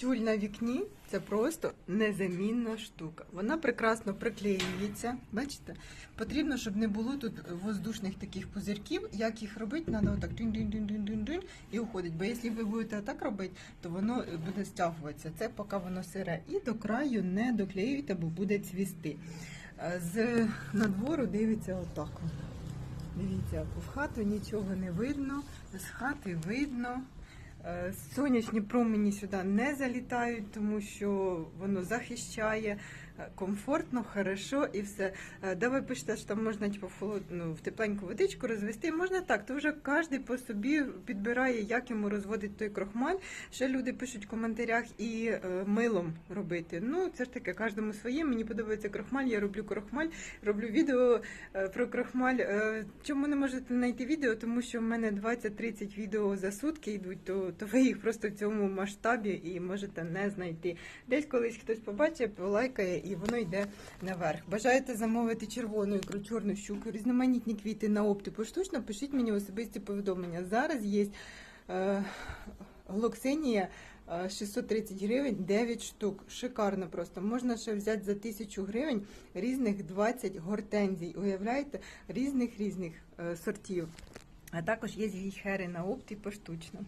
Тюль на вікні це просто незамінна штука. Вона прекрасно приклеюється. Бачите? Потрібно, щоб не було тут воздушних таких пузирків. Як їх робити, треба отак дин-дин-дин-дин-дин і уходить. Бо якщо ви будете так робити, то воно буде стягуватися. Це поки воно сире. І до краю не доклеюйте, бо буде цвісти. Е, З надвору дивиться отак. Дивіться, в хату нічого не видно, з хати видно. Е, Сонячні промені сюди не залітають, тому що воно захищає е, комфортно, хорошо і все. Е, ви пишете, що там можна типу, в, холод... ну, в тепленьку водичку розвести, можна так, то вже кожен по собі підбирає, як йому розводить той крохмаль. Ще люди пишуть в коментарях і е, милом робити. Ну, це ж таке, кожному своє. Мені подобається крохмаль, я роблю крохмаль, роблю відео про крохмаль. Чому не можете знайти відео? Тому що в мене 20-30 відео за сутки йдуть, то, то ви їх просто в цьому масштабі і можете не знайти. Десь колись хтось побачить, полайкає і воно йде наверх. Бажаєте замовити червону ікру, чорну щуку, різноманітні квіти на опті поштучно, пишіть мені особисті повідомлення. Зараз є е, глоксинія е, 630 гривень, 9 штук. Шикарно просто. Можна ще взяти за 1000 гривень різних 20 гортензій. Уявляєте? Різних різних е, сортів. А також є гейхери на опті поштучно.